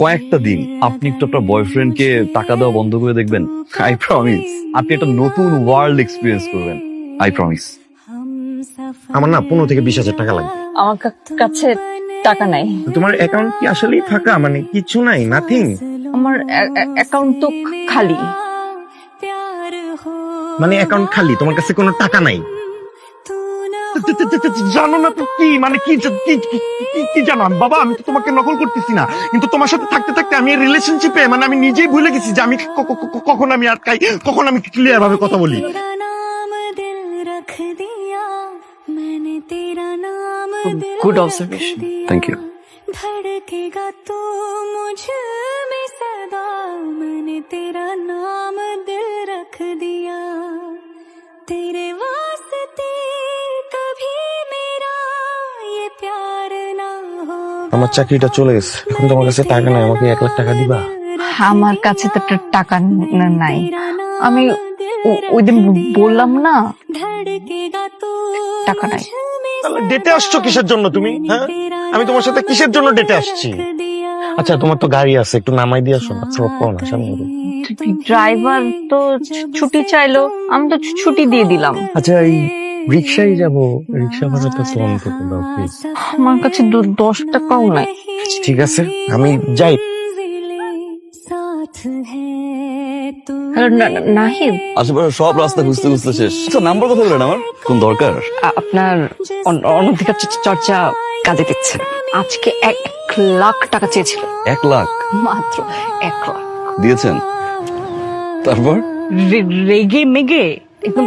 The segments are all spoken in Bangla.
কয়েকটা দিন আপনি একটু আপনার বয়ফ্রেন্ডকে টাকা দেওয়া বন্ধ করে দেখবেন। আই প্রমিস আপনি একটা নতুন ওয়ার্ল্ড এক্সপিরিয়েন্স করবেন। আই প্রমিস আমার না পনেরো থেকে বিশ হাজার টাকা লাগবে আমার কাছে টাকা নাই। তোমার অ্যাকাউন্ট কি আসলেই ফাঁকা? মানে কিছু নাই নাথিং আমার অ্যাকাউন্ট তো খালি। মানে অ্যাকাউন্ট খালি তোমার কাছে কোনো টাকা নাই। জানো না তো কি মানে কি কি- কি- কি- কি জানো আমি- বাবা আমি তো তোমাকে নকল করতেছি না কিন্তু তোমার সাথে থাকতে থাকতে আমি রিলেশনশিপে মানে আমি নিজেই ভুলে গেছি যে আমি ক- ক- ক- কখন আমি আটকাই কখন আমি ক্লিয়ার ভাবে কথা বলি तेरा नाम दिल रख दिया मैंने तेरा नाम दिल good रख observation. दिया। Thank you. धड़केगा तू मुझ में सदा मैंने तेरा नाम दिल रख दिया तेरे আমার চাকরিটা চলে গেছে। এখন তোমার কাছে টাকা নাই আমাকে এক লাখ টাকা দিবা? আমার কাছে তো টাকা নাই। আমি ওই দিন বললাম না টাকা নাই। ডেটে আসছো কিসের জন্য তুমি হ্যাঁ? আমি তোমার সাথে কিসের জন্য ডেটে আসছি? আচ্ছা তোমার তো গাড়ি আছে একটু নামাই দিয়ে আসো না স্ট্রোক করো না সামনে ড্রাইভার তো ছুটি চাইলো আমি তো ছুটি দিয়ে দিলাম। আচ্ছা এই রিক্সায় যাব। রিক্সা ভাড়া তো অন্তত দাও আমার কাছে দশ টাকাও নাই। ঠিক আছে আমি যাই। সব রাস্তা আচ্ছা, আমার? কোন দরকার? আপনার চর্চা আজকে এক লাখ টাকা চেয়েছিল। এক লাখ? মাত্র এক লাখ। দিয়েছেন? তারপর? রেগে মেগে একদম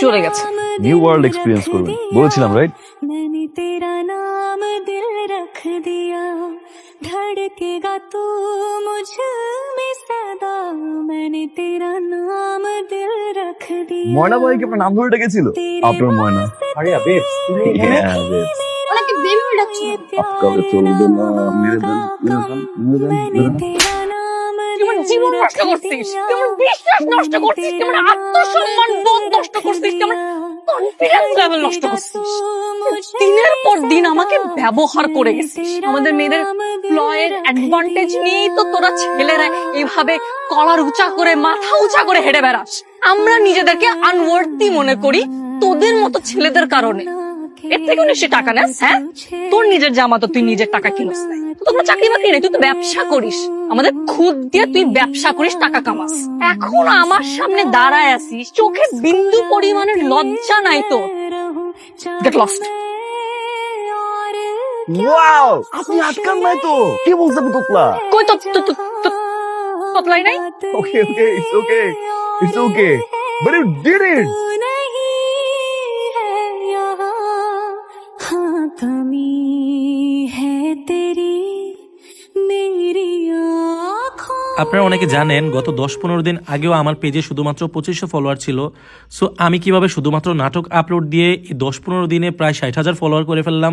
চলে গেছে। নিউ ওয়ার্ল্ড এক্সপিরিয়েন্স করবেন বলেছিলাম রাইট मैंने तेरा नाम दिल रख दिया धड़केगा तू मुझ में सदा मैंने तेरा नाम दिल रख दिया ময়না ভাই কি আপনার নাম ধরে ডেকেছিল আপনার ময়না আরিয়া বেবস তুমি এখানে হ্যাঁ, babes। ওনাকে বেবি বলে ডাকছো আজকালে চলবে না মেরে দেন মেরে দেন মেরে দেন জীবন নষ্ট করছিস। আমার বিশ্বাস নষ্ট করছিস? আমার আত্মসম্মান বোধ নষ্ট করছিস? আমার কনফিডেন্স লেভেল নষ্ট করছিস? দিনের পর দিন আমাকে ব্যবহার করে গেছিস। আমাদের মেয়েদের ফ্লয়ের অ্যাডভান্টেজ নিয়েই তো তোরা ছেলেরা এইভাবে কলার উঁচা করে মাথা উঁচা করে হেঁটে বেড়াস। আমরা নিজেদেরকে আনওয়ার্দি মনে করি তোদের মতো ছেলেদের কারণে। এর থেকে নিশ্চয়ই টাকা নেস হ্যাঁ? তোর নিজের জামা তো তুই নিজের টাকা কিনিস নাই। তোর চাকরি বাকরি নেই তুই তো ব্যবসা করিস। আমাদের খুদ দিয়ে তুই ব্যবসা করিস টাকা কামাস। এখন আমার সামনে দাঁড়ায় আছিস চোখে বিন্দু পরিমাণের লজ্জা নাই তো Get lost. ওয়াও আপনি আটকান নাই তো। কি বলছেন তোতলা? কই তো- ততলাই নাই? Okay okay it's okay it's okay but you did it আপনারা অনেকে জানেন, গত দশ পনেরো দিন আগেও আমার পেজে শুধুমাত্র পঁচিশশো ফলোয়ার ছিল। সো আমি কীভাবে শুধুমাত্র নাটক আপলোড দিয়ে দশ পনেরো দিনে প্রায় ষাট হাজার ফলোয়ার করে ফেললাম